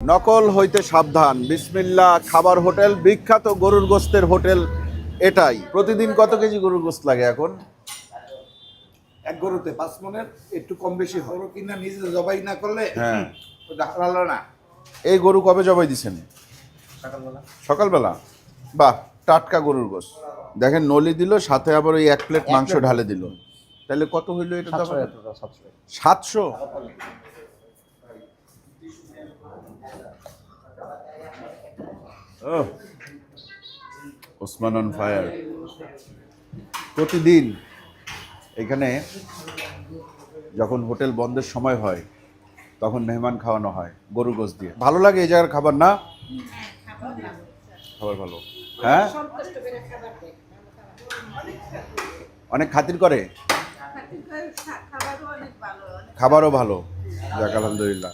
নকল হইতে সাবধান। বিসমিল্লা খাবার হোটেল বিখ্যাত গরুর গোস্তের হোটেল এটাই। প্রতিদিন কত কেজি গরুর গোস্ত লাগে এখন? এক গরুতে পাঁচ মনের একটু কম বেশি হয়। গরু কিনা নিজে জবাই না করলে হ্যাঁ। না। এই গরু কবে জবাই দিছেন? সকালবেলা। সকালবেলা? বাহ টাটকা গরুর গোস্ত। দেখেন নলি দিল সাথে আবার ওই এক প্লেট মাংস ঢালে দিল। তাহলে কত হইল এটা দাম? সাতশো? ওসমান অন ফায়ার প্রতিদিন এখানে যখন হোটেল বন্ধের সময় হয় তখন মেহমান খাওয়ানো হয় গরু গোস দিয়ে। ভালো লাগে এই জায়গার খাবার না? খাবার ভালো। হ্যাঁ? অনেক খাতির করে? খাবারও ভালো। যাক আলহামদুলিল্লাহ।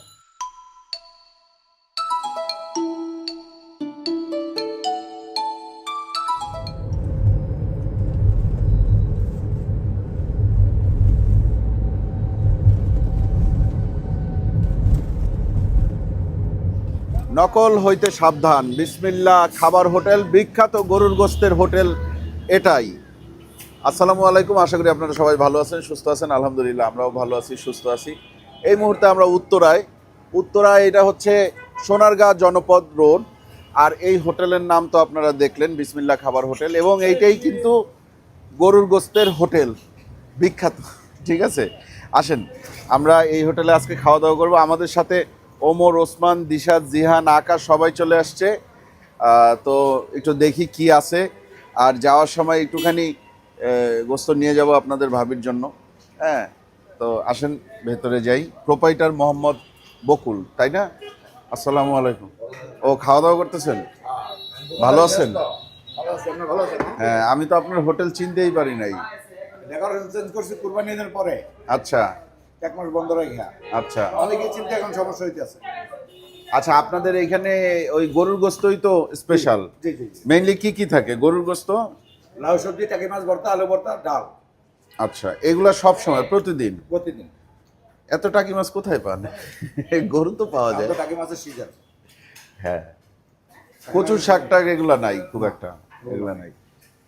নকল হইতে সাবধান। বিসমিল্লা খাবার হোটেল, বিখ্যাত গরুর গোস্তের হোটেল এটাই। আসসালামু আলাইকুম, আশা করি আপনারা সবাই ভালো আছেন, সুস্থ আছেন, আলহামদুলিল্লাহ, আমরাও ভালো আছি, সুস্থ আছি। এই মুহূর্তে আমরা উত্তরায়। উত্তরায় এটা হচ্ছে সোনারগাঁ জনপদ রোড, আর এই হোটেলের নাম তো আপনারা দেখলেন বিসমিল্লা খাবার হোটেল, এবং এইটাই কিন্তু গরুর গোস্তের হোটেল, বিখ্যাত। ঠিক আছে? আসেন, আমরা এই হোটেলে আজকে খাওয়া দাওয়া করব। আমাদের সাথে ওমর ওসমান দিশাদ জিহান আকাশ সবাই চলে আসছে। তো একটু দেখি কি আছে। আর যাওয়ার সময় একটুখানি গোস্ত নিয়ে যাব আপনাদের ভাবির জন্য। হ্যাঁ তো আসেন ভেতরে যাই। প্রোপাইটার মোহাম্মদ বকুল তাই না? আসসালামু আলাইকুম। ও খাওয়া দাওয়া করতেছেন? ভালো আছেন? হ্যাঁ আমি তো আপনার হোটেল চিনতেই পারি নাই। আচ্ছা। এক মাস বন্ধ রেখে আচ্ছা। অনেকে চিন্তা এখন সমস্যা হইতেছে। আচ্ছা আপনাদের এইখানে ওই গরুর গোস্তই তো স্পেশাল জি। মেইনলি কি কি থাকে? গরুর গোস্ত? লাউ সবজি টাকি মাছ ভর্তা আলু ভর্তা ডাল। আচ্ছা এগুলা সব সময় প্রতিদিন? প্রতিদিন। এত টাকি মাছ কোথায় পান? গরু তো পাওয়া যায়। টাকি মাছের সিজন হ্যাঁ। কচুর শাক টাক এগুলা নাই খুব একটা এগুলা নাই।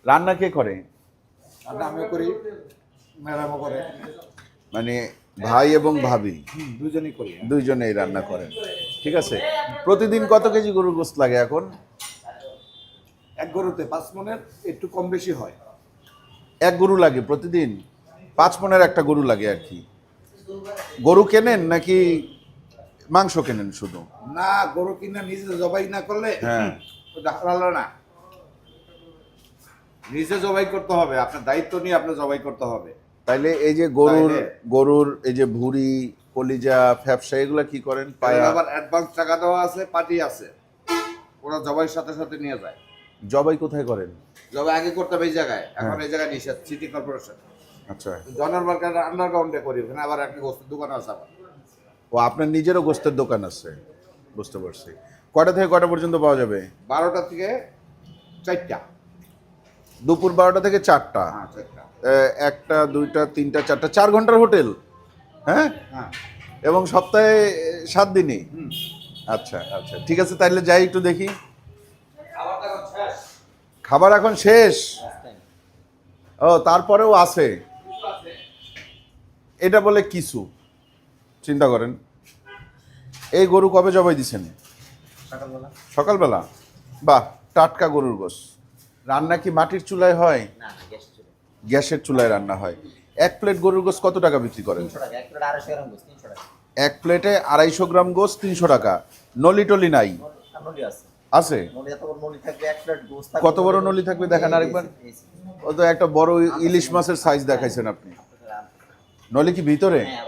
রান্না কে করে? আমিও করি ম্যাডামও করে। মানে ভাই এবং ভাবি। দুজনেই করি। দুইজনেই রান্না করেন। ঠিক আছে? প্রতিদিন কত কেজি গরুর গোস্ত লাগে এখন? এক গরুতে পাঁচ মনের একটু কম বেশি হয়। এক গরু লাগে প্রতিদিন? পাঁচ মনের একটা গরু লাগে আর কি। গরু কেনেন নাকি মাংস কেনেন শুধু? না গরু কিনা নিজে জবাই না করলে হ্যাঁ। না। নিজে জবাই করতে হবে আপনার দায়িত্ব নিয়ে আপনার জবাই করতে হবে। তাইলে এই যে গরুর গরুর এই যে ভুড়ি কলিজা ফ্যাপসা এগুলা কি করেন? পায়া আবার অ্যাডভান্স টাকা দেওয়া আছে পার্টি আছে। ওরা জবাইয়ের সাথে সাথে নিয়ে যায়। জবাই কোথায় করেন? জবাই আগে করতে হবে এই জায়গায়। হ্যাঁ। এখন এই জায়গায় নিষেধ সিটি কর্পোরেশন আচ্ছা। জনার মার্কেট আন্ডারগ্রাউন্ডে করি ওখানে আবার একটা গোস্তের দোকান আছে আবার। ও আপনার নিজেরও গোস্তের দোকান আছে? বুঝতে পারছি। কটা থেকে কটা পর্যন্ত পাওয়া যাবে? বারোটা থেকে চারটা। দুপুর বারোটা থেকে চারটা। হ্যাঁ একটা দুইটা তিনটা চারটা চার ঘণ্টার হোটেল। হ্যাঁ? হ্যাঁ। এবং সপ্তাহে সাত দিনই। আচ্ছা আচ্ছা ঠিক আছে তাইলে যাই একটু দেখি। খাবার এখন শেষ? ও তারপরেও আছে। এটা বলে কিছু চিন্তা করেন। এই গরু কবে জবাই দিছেন? সকালবেলা। সকালবেলা? বাহ টাটকা গরুর গোস রান্না কি মাটির চুলায় হয়? না গ্যাসের চুলায়। রান্না হয়। এক প্লেট গরুর গোস কত টাকা বিক্রি করেন? এক প্লেট আড়াইশো গ্রাম গোস তিনশো টাকা। এক প্লেটে আড়াইশো গ্রাম গোস তিনশো টাকা। নলি টলি নাই? আছে। কত বড় নলি থাকবে দেখান আরেকবার। ও তো একটা বড় ইলিশ মাছের সাইজ দেখাইছেন আপনি। নলি কি ভিতরে? হ্যাঁ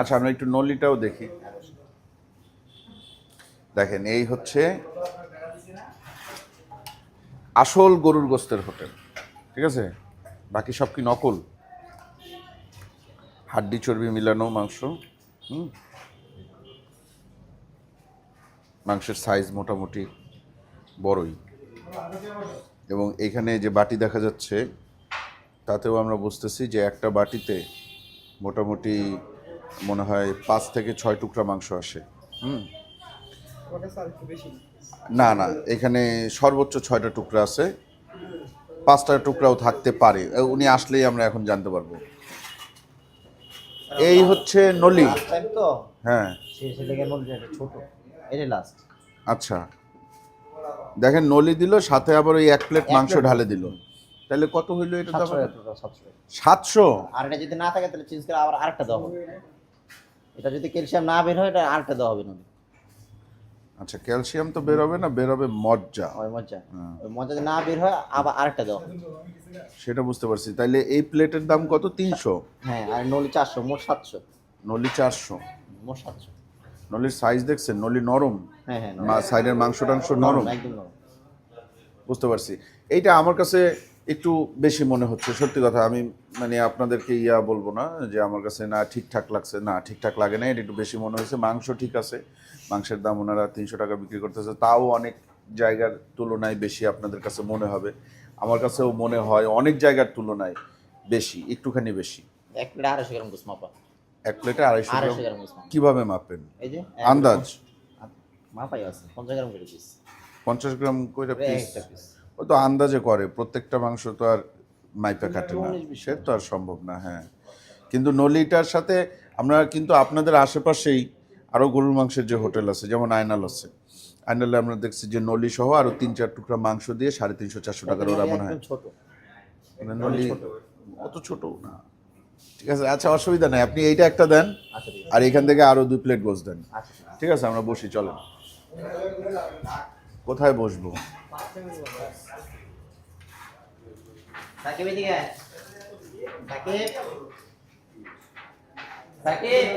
আচ্ছা আমরা একটু নলিটাও দেখি। দেখেন এই হচ্ছে আসল গরুর গোস্তের হোটেল, ঠিক আছে? বাকি সব কি নকল? হাড্ডি, চর্বি, মিলানো মাংস, হুম? মাংসের সাইজ মোটামুটি বড়ই। এবং এখানে যে বাটি দেখা যাচ্ছে, তাতেও আমরা বুঝতেছি যে একটা বাটিতে মোটামুটি মনে হয় পাঁচ থেকে ছয় টুকরা মাংস আসে, হুম ওটা স্যার একটু বেশি না না এখানে সর্বোচ্চ ছয়টা টুকরা আছে। পাঁচটা টুকরাও থাকতে পারে। উনি আসলেই আমরা এখন জানতে পারব। এই হচ্ছে নলি। তো? হ্যাঁ। সে এটা লাস্ট আচ্ছা। দেখেন নলি দিল সাথে আবার ওই এক প্লেট মাংস ঢালে দিল। তাহলে কত হইল এটা সাতশো দাম সাতশো। আর এটা যদি না থাকে তাহলে চেঞ্জ করে আবার আরেকটা দেওয়া হবে। এটা যদি ক্যালসিয়াম না বের হয় এটা আরেকটা দেওয়া হবে নদী আচ্ছা ক্যালসিয়াম তো বেরোবে না বেরোবে মজ্জা। ওই মজা হ্যাঁ। ওই মজা যদি না বের হয় আবার আরেকটা হবে সেটা বুঝতে পারছি। তাইলে এই প্লেটের দাম কত? তিনশো? হ্যাঁ আর নলি চারশো মোট সাতশো। নলি চারশো। মোট সাতশো। নলির সাইজ দেখছেন? নলি নরম। হ্যাঁ হ্যাঁ সাইডের মাংস টাংস নরম। একদম নরম। বুঝতে পারছি। এইটা আমার কাছে একটু বেশি মনে হচ্ছে। সত্যি কথা আমি মানে আপনাদেরকে ইয়া বলব না যে আমার কাছে না ঠিকঠাক লাগছে না ঠিকঠাক লাগে না এটা একটু বেশি মনে হয়েছে। মাংস ঠিক আছে মাংসের দাম ওনারা তিনশো টাকা বিক্রি করতেছে তাও অনেক জায়গার তুলনায় বেশি আপনাদের কাছে মনে হবে। আমার কাছেও মনে হয় অনেক জায়গার তুলনায় বেশি একটুখানি বেশি। এক প্লেট আড়াইশো গ্রাম গোস মাপা। এক প্লেটে আড়াইশো গ্রাম? কীভাবে মাপেন? এই যে আন্দাজ? মাপাই আছে পঞ্চাশ গ্রাম করে পিস পঞ্চাশ গ্রাম করে পিস একটা পিস ও তো আন্দাজে করে প্রত্যেকটা মাংস তো আর মাইপে কাটে না। সে তো আর সম্ভব না হ্যাঁ। কিন্তু নলিটার সাথে আমরা কিন্তু আপনাদের আশেপাশেই আরও গরুর মাংসের যে হোটেল আছে যেমন আয়নাল আছে। আয়নালে আমরা দেখছি যে নলি সহ আরও তিন চার টুকরা মাংস দিয়ে সাড়ে তিনশো চারশো টাকার ওরা মনে হয়। একদম মানে নলি অত ছোট না। ঠিক আছে আচ্ছা অসুবিধা নেই। আপনি এইটা একটা দেন আচ্ছা। আর এখান থেকে আরও দুই প্লেট গোস দেন। আচ্ছা। ঠিক আছে। ঠিক আছে আমরা বসি চলেন। কোথায় বসবো? সাকিব এদিকে। সাকিব সাকিব।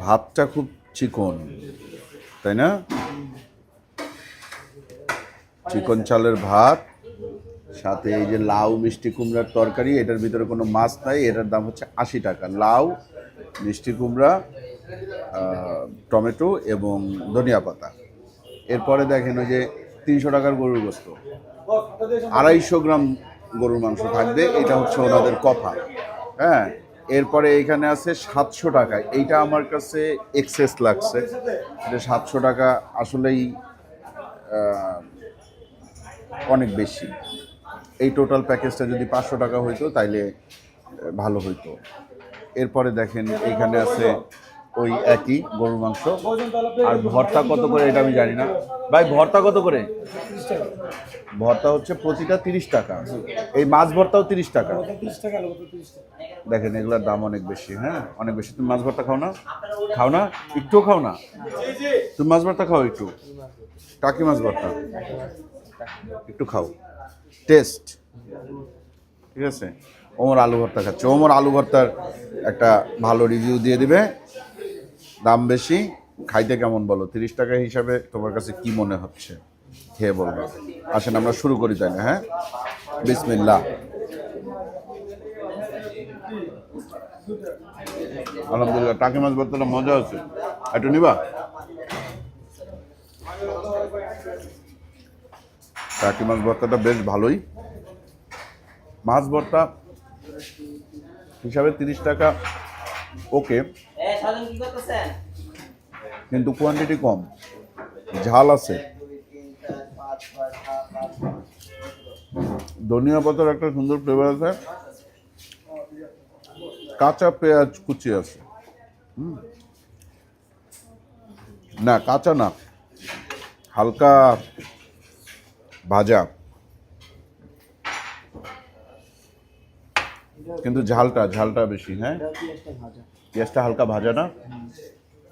ভাতটা খুব চিকন, তাই না? চিকন চালের ভাত, সাথে এই যে লাউ মিষ্টি কুমড়ার তরকারি, এটার ভিতরে কোনো মাছ নাই, এটার দাম হচ্ছে আশি টাকা। লাউ, মিষ্টি কুমড়া টমেটো এবং ধনিয়া পাতা। এরপরে দেখেন ওই যে তিনশো টাকার গরুর গোস্ত। আড়াইশো গ্রাম গরুর মাংস থাকবে, এটা হচ্ছে ওনাদের কফা। হ্যাঁ? এরপরে এইখানে আছে সাতশো টাকা। এইটা আমার কাছে এক্সেস লাগছে। যে সাতশো টাকা আসলেই অনেক বেশি। এই টোটাল প্যাকেজটা যদি পাঁচশো টাকা হইতো, তাইলে ভালো হইতো। এরপরে দেখেন এইখানে আছে ওই একই গরুর মাংস। আর ভর্তা কত করে এটা আমি জানি না। ভাই, ভর্তা কত করে? ভর্তা হচ্ছে প্রতিটা তিরিশ টাকা। এই মাছ ভর্তাও তিরিশ টাকা। দেখেন, এগুলোর দাম অনেক বেশি হ্যাঁ? অনেক বেশি। তুমি মাছ ভর্তা খাও না? খাও না? একটুও খাও না? তুমি মাছ ভর্তা খাও একটু? টাকি মাছ ভর্তা? একটু খাও। টেস্ট। ঠিক আছে? ওমর আলু ভর্তা খাচ্ছে। ওমর আলু ভর্তার একটা ভালো রিভিউ দিয়ে দিবে। দাম বেশি। খাইতে কেমন বলো? তিরিশ টাকা হিসাবে তোমার কাছে কি মনে হচ্ছে? খেয়ে বলবে। আসেন আমরা শুরু করি তাহলে হ্যাঁ? বিসমিল্লাহ। আলহামদুলিল্লাহ টাকি মাছ ভর্তাটা মজা আছে। একটু নিবা? টাকি মাছ ভর্তাটা বেশ ভালোই। মাছ ভর্তা হিসাবে তিরিশ টাকা ওকে। কিন্তু কোয়ান্টিটি কম। ঝাল আছে দুই তিন চার পাঁচ ছয় সাত আট ধনিয়া পাতার একটা সুন্দর ফ্লেভার আছে। কাঁচা পেঁয়াজ কুচি আছে। হুম। না কাঁচা না। হালকা ভাজা। কিন্তু ঝালটা ঝালটা বেশি হ্যাঁ? পেঁয়াজটা হালকা ভাজা না?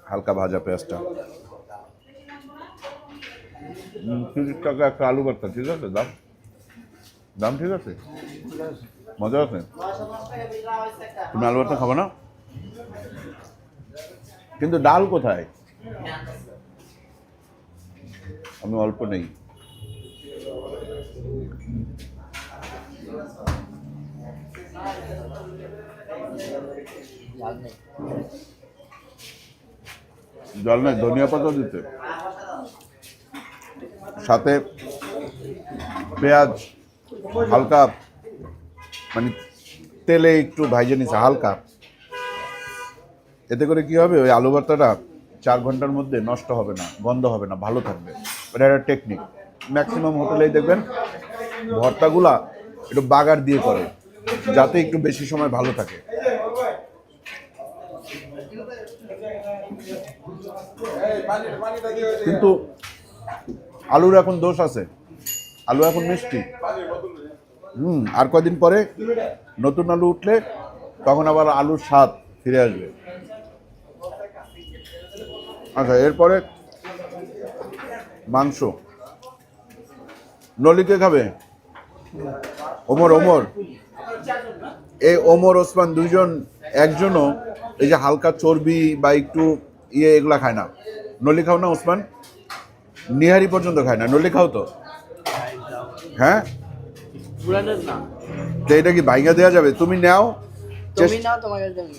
হালকা ভাজা পেঁয়াজটা। হুম, তিরিশ টাকা একটা আলু ভর্তা ঠিক আছে? দাম? দাম ঠিক আছে? মজা আছে? তুমি আলু ভর্তা খাব না? কিন্তু ডাল কোথায়? আমি অল্প নেই। জল নাই ধনিয়া পাতা দিতে। সাথে পেঁয়াজ হালকা মানে তেলে একটু ভাইজে নিছে, হালকা। এতে করে কি হবে? ওই আলু ভর্তাটা চার ঘণ্টার মধ্যে নষ্ট হবে না, গন্ধ হবে না, ভালো থাকবে। এটা একটা টেকনিক ম্যাক্সিমাম হোটেলেই দেখবেন, ভর্তাগুলা একটু বাগার দিয়ে করে, যাতে একটু বেশি সময় ভালো থাকে। কিন্তু আলুর এখন দোষ আছে। আলু এখন মিষ্টি। হুম, আর কয়দিন পরে নতুন আলু উঠলে তখন আবার আলুর স্বাদ ফিরে আসবে। আচ্ছা এরপরে মাংস। নলিকে খাবে? ওমর ওমর। এই ওমর, ওসমান দুজন একজনও এই যে হালকা চর্বি বা একটু ইয়ে এগুলা খায় না। নলি খাও না, ওসমান? নিহারি পর্যন্ত খায় না। নলি খাও তো। হ্যাঁ? তো এটা কি ভাইঙ্গা দেওয়া যাবে? তুমি নাও।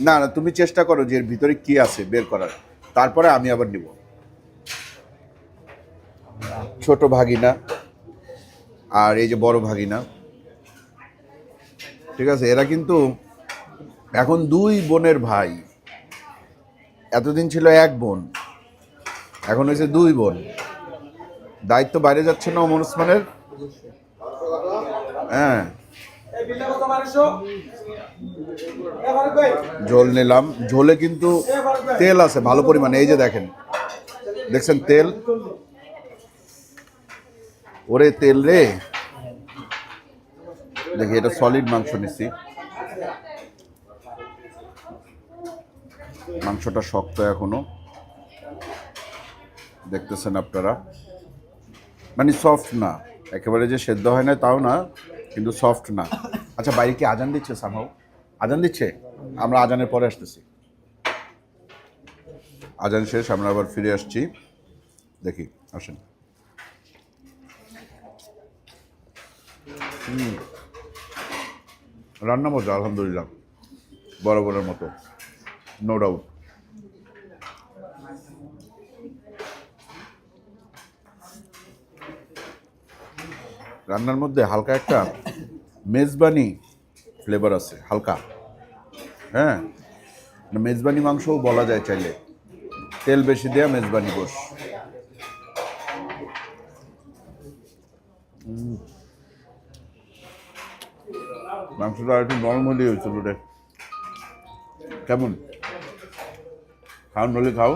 না না তুমি চেষ্টা করো যে এর ভিতরে কি আছে বের করার। তারপরে আমি আবার নিব। ছোট ভাগিনা আর এই যে বড় ভাগিনা। ঠিক আছে? এরা কিন্তু এখন দুই বোনের ভাই। এতদিন ছিল এক বোন। এখন হয়েছে দুই বোন। দায়িত্ব বাইরে যাচ্ছে না ওমর ওসমানের? হ্যাঁ। ঝোল নিলাম। ঝোলে কিন্তু তেল আছে, ভালো পরিমাণে। এই যে দেখেন, দেখছেন তেল? ওরে তেল রে। দেখি, এটা সলিড মাংস নিচ্ছি মাংসটা শক্ত এখনও। দেখতেছেন আপনারা? মানে সফট না। একেবারে যে সেদ্ধ হয় না তাও না, কিন্তু সফট না। আচ্ছা বাইরে কি আজান দিচ্ছে সামহাও আজান দিচ্ছে? আমরা আজানের পরে আসতেছি। আজান শেষ, আমরা আবার ফিরে আসছি। দেখি, আসেন। হুম। রান্না মজা, আলহামদুলিল্লাহ। বরাবরের মতো। নো ডাউট রান্নার মধ্যে হালকা একটা মেজবানি ফ্লেভার আছে হালকা। হ্যাঁ? মানে মেজবানি মাংসও বলা যায় চাইলে। তেল বেশি দেয়া মেজবানি গোশ মাংসটা একটু নরম হলেই হয়েছিল রে কেমন? খাও নলে খাও।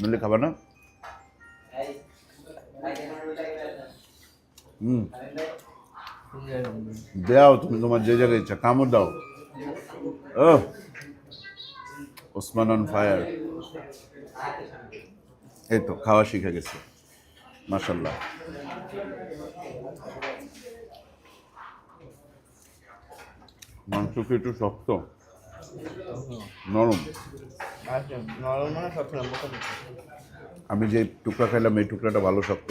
নলে খাবা না? হুম। দাও তুমি তোমার যে জায়গায় ইচ্ছা কামড় দাও। ও ওসমান অন ফায়ার। এই তো খাওয়া শিখে গেছে। মাসাল্লাহ মাংস কি একটু শক্ত? নরম? আচ্ছা মানে আমি যে টুকরা খাইলাম এই টুকরাটা ভালো শক্ত।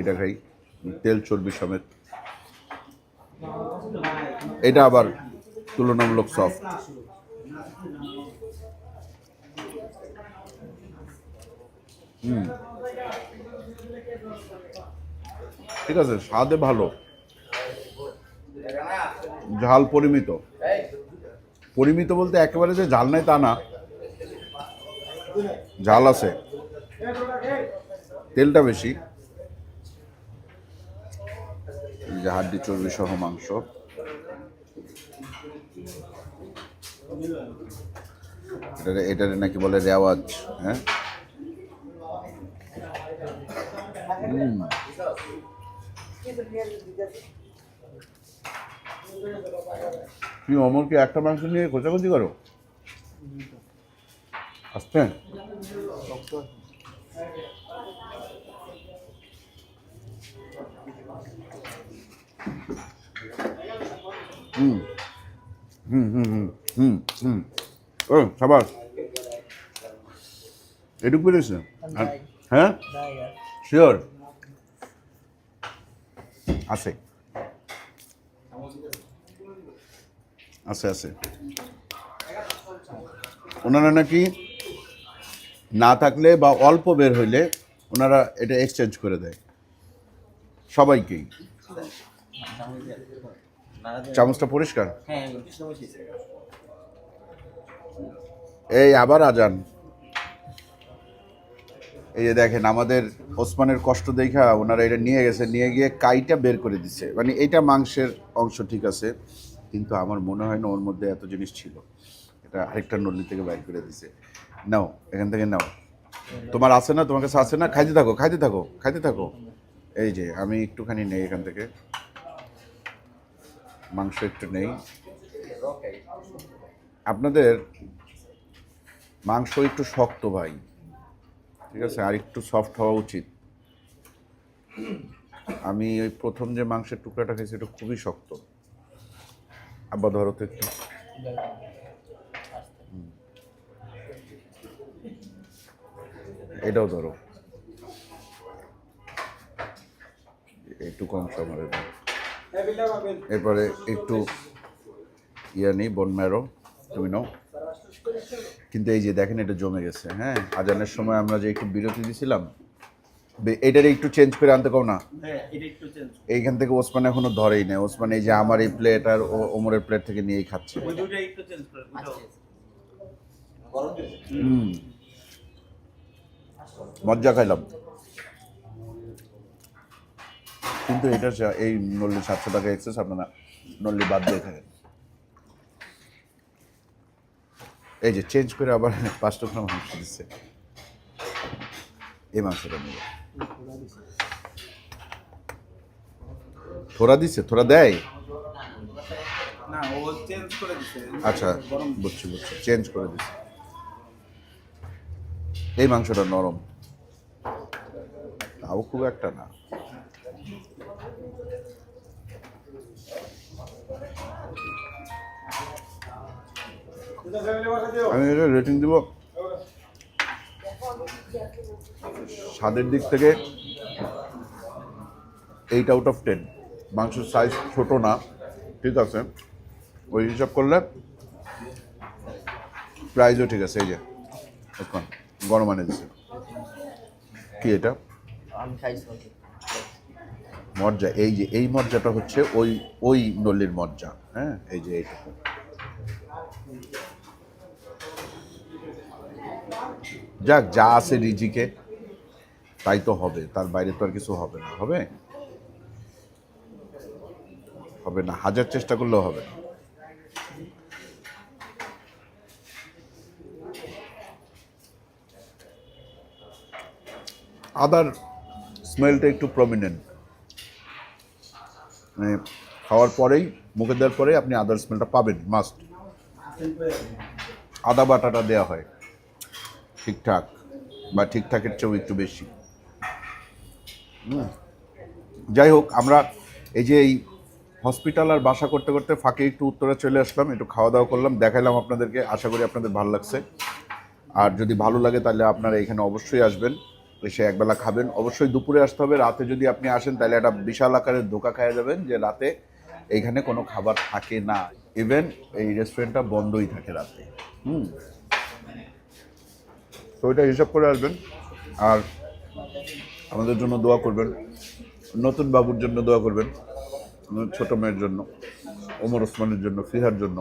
এটা খাই তেল চর্বি সমেত। এটা আবার তুলনামূলক সফট হুম। ঠিক আছে, স্বাদে ভালো। ঝাল পরিমিত। পরিমিত বলতে একেবারে যে ঝাল নাই তা না। ঝাল আছে। তেলটা বেশি এই যে হাড্ডি চর্বি সহ মাংস। এটারে এটারে নাকি বলে রেওয়াজ হ্যাঁ? হুম। কি একটা মাংস নিয়ে কোচাকুচি করো। আসতে হুম। হুম হুম হুম হুম হুম। ও সাবাস। এটুকু পেরেছে হ্যাঁ? শিওর আছে। আছে আছে। ওনারা নাকি না থাকলে বা অল্প বের হইলে ওনারা এটা এক্সচেঞ্জ করে দেয়। সবাইকেই। চামচটা পরিষ্কার? হ্যাঁ এই আবার আজান। এই যে দেখেন আমাদের ওসমানের কষ্ট দেখা ওনারা এটা নিয়ে গেছে নিয়ে গিয়ে কাইটা বের করে দিছে। মানে এইটা মাংসের অংশ ঠিক আছে কিন্তু আমার মনে হয় না ওর মধ্যে এত জিনিস ছিল। এটা আরেকটা নল্লি থেকে বাইর করে দিছে। নাও এখান থেকে নাও। তোমার আছে না? তোমার কাছে আছে না? খাইতে থাকো খাইতে থাকো খাইতে থাকো। এই যে আমি একটুখানি নেই এখান থেকে। মাংস একটু নেই। আপনাদের মাংস একটু শক্ত ভাই, ঠিক আছে? আর একটু সফট হওয়া উচিত। আমি ওই প্রথম যে মাংসের টুকরাটা খেয়েছি, এটা খুবই শক্ত। আব্বা ধরো তো একটু। এটাও ধরো। একটু কম সময় এরপরে একটু ইয়ে নেই বন ম্যারো তুমি নাও। কিন্তু এই যে দেখেন এটা জমে গেছে হ্যাঁ? আজানের সময় আমরা যে একটু বিরতি দিয়েছিলাম এটার একটু চেঞ্জ করে আনতে কও না? এইখান থেকে ওসমান এখনও ধরেই না ওসমান এই যে আমার এই প্লেট আর ও- ওমরের প্লেট থেকে নিয়েই খাচ্ছে। হুম। মজ্জা খাইলাম। কিন্তু এটা এই নল্লি সাতশো টাকা এক্সেস আপনারা নল্লি বাদ দিয়ে থাকেন। এই যে চেঞ্জ করে আবার পাঁচ টুকরা মাংস দিচ্ছে। এই মাংসটা নেব থোড়া দিচ্ছে? থোড়া দেয়? আচ্ছা বুঝছি বুঝছি। চেঞ্জ করে দিচ্ছে এই মাংসটা নরম। তাও খুব একটা না। আমি এটা রেটিং দিব। স্বাদের দিক থেকে এইট আউট অফ টেন মাংসের সাইজ ছোট না ঠিক আছে? ওই হিসাব করলে প্রাইসও ঠিক আছে এই যে। এখন গরম আনে দিচ্ছে কি এটা? মজ্জা এই যে এই মজ্জাটা হচ্ছে ওই ওই নল্লির মজ্জা। হ্যাঁ এই যে এইটুকু যাক, যা আছে রিজিকে, তাই তো হবে। তার বাইরে তো আর কিছু হবে না। হবে? হবে না। হাজার চেষ্টা করলেও হবে আদার স্মেলটা একটু প্রমিনেন্ট মানে খাওয়ার পরেই, মুখে দেওয়ার পরেই আপনি আদার স্মেলটা পাবেন। মাস্ট আদা বাটাটা দেওয়া হয়। ঠিকঠাক বা ঠিকঠাকের চেয়েও একটু বেশি। যাই হোক, আমরা এই যে এই হসপিটাল আর বাসা করতে করতে ফাঁকে একটু উত্তরে চলে আসলাম, একটু খাওয়া দাওয়া করলাম, দেখাইলাম আপনাদেরকে, আশা করি আপনাদের ভালো লাগছে। আর যদি ভালো লাগে তাহলে আপনারা এখানে অবশ্যই আসবেন, এসে একবেলা খাবেন। অবশ্যই দুপুরে আসতে হবে, রাতে যদি আপনি আসেন তাহলে একটা বিশাল আকারের ধোকা খাওয়া যাবেন যে রাতে এইখানে কোনো খাবার থাকে না। ইভেন এই রেস্টুরেন্টটা বন্ধই থাকে রাতে। হুম। তো ওইটা হিসাব করে আসবেন। আর আমাদের জন্য দোয়া করবেন। নতুন বাবুর জন্য দোয়া করবেন, ছোট মেয়ের জন্য, ওমর ওসমানের জন্য, ফিহার জন্য।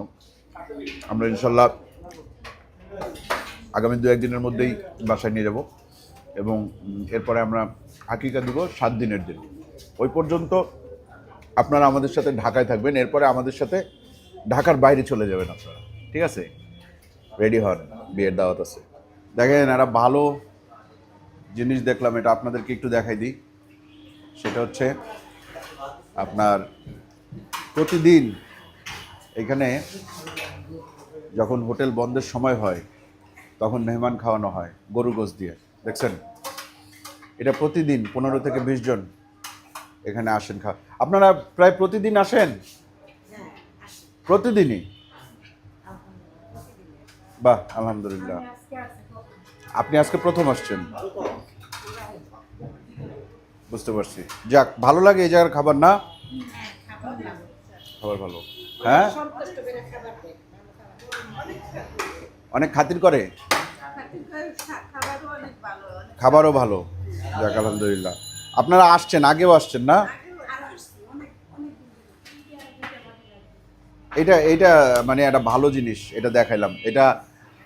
আমরা ইনশাল্লাহ আগামী দু একদিনের মধ্যেই বাসায় নিয়ে যাব এবং এরপরে আমরা হাকিকা দিব সাত দিনের দিন ওই পর্যন্ত আপনারা আমাদের সাথে ঢাকায় থাকবেন, এরপরে আমাদের সাথে ঢাকার বাইরে চলে যাবেন আপনারা। ঠিক আছে? রেডি হন, বিয়ের দাওয়াত আছে। দেখেন, একটা ভালো জিনিস দেখলাম, এটা আপনাদেরকে একটু দেখাই দিই। সেটা হচ্ছে আপনার প্রতিদিন এখানে যখন হোটেল বন্ধের সময় হয়, তখন মেহমান খাওয়ানো হয় গরু গোস দিয়ে। দেখছেন? এটা প্রতিদিন পনেরো থেকে বিশ জন এখানে আসেন খা আপনারা প্রায় প্রতিদিন আসেন? প্রতিদিনই? বাহ, আলহামদুলিল্লাহ। আপনি আজকে প্রথম আসছেন। বুঝতে পারছি। যাক, ভালো লাগে এই জায়গার খাবার, না? খাবার ভালো। হ্যাঁ? অনেক খাতির করে? খাবারও ভালো। যাক, আলহামদুলিল্লাহ। আপনারা আসছেন, আগেও আসছেন, না? এটা এটা মানে একটা ভালো জিনিস, এটা দেখাইলাম। এটা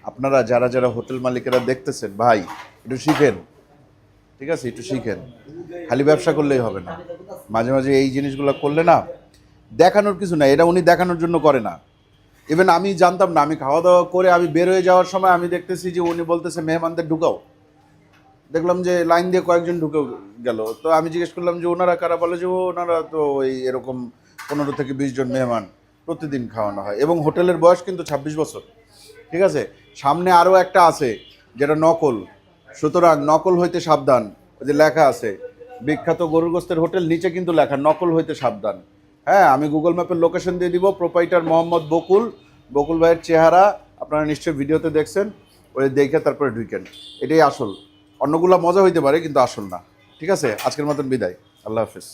আপনারা যারা যারা হোটেল মালিকেরা দেখতেছেন, ভাই, একটু শিখেন। ঠিক আছে? একটু শিখেন। খালি ব্যবসা করলেই হবে না। মাঝে মাঝে এই জিনিসগুলো করলে না, দেখানোর কিছু না এটা উনি দেখানোর জন্য করে না। ইভেন আমি জানতাম না, আমি খাওয়া দাওয়া করে আমি বের হয়ে যাওয়ার সময় আমি দেখতেছি যে উনি বলতেছে, মেহমানদের ঢুকাও। দেখলাম যে লাইন দিয়ে কয়েকজন ঢুকে গেল। তো আমি জিজ্ঞেস করলাম যে, ওনারা কারা? বলে যে, ওনারা তো ওই এরকম পনেরো থেকে বিশ জন মেহমান প্রতিদিন খাওয়ানো হয়। এবং হোটেলের বয়স কিন্তু ছাব্বিশ বছর। ঠিক আছে? সামনে আরও একটা আছে, যেটা নকল। সুতরাং নকল হইতে সাবধান, ওই যে লেখা আছে। বিখ্যাত গরুর গোস্তের হোটেল, নিচে কিন্তু লেখা, নকল হইতে সাবধান। হ্যাঁ আমি গুগল ম্যাপের লোকেশন দিয়ে দিব প্রোপাইটার মোহাম্মদ বকুল। বকুল ভাইয়ের চেহারা, আপনারা নিশ্চয়ই ভিডিওতে দেখছেন। ওই দেখে তারপরে ঢুকেন। এটাই আসল। অন্যগুলা মজা হইতে পারে, কিন্তু আসল না। ঠিক আছে? আজকের মতন বিদায়। আল্লাহ হাফিজ।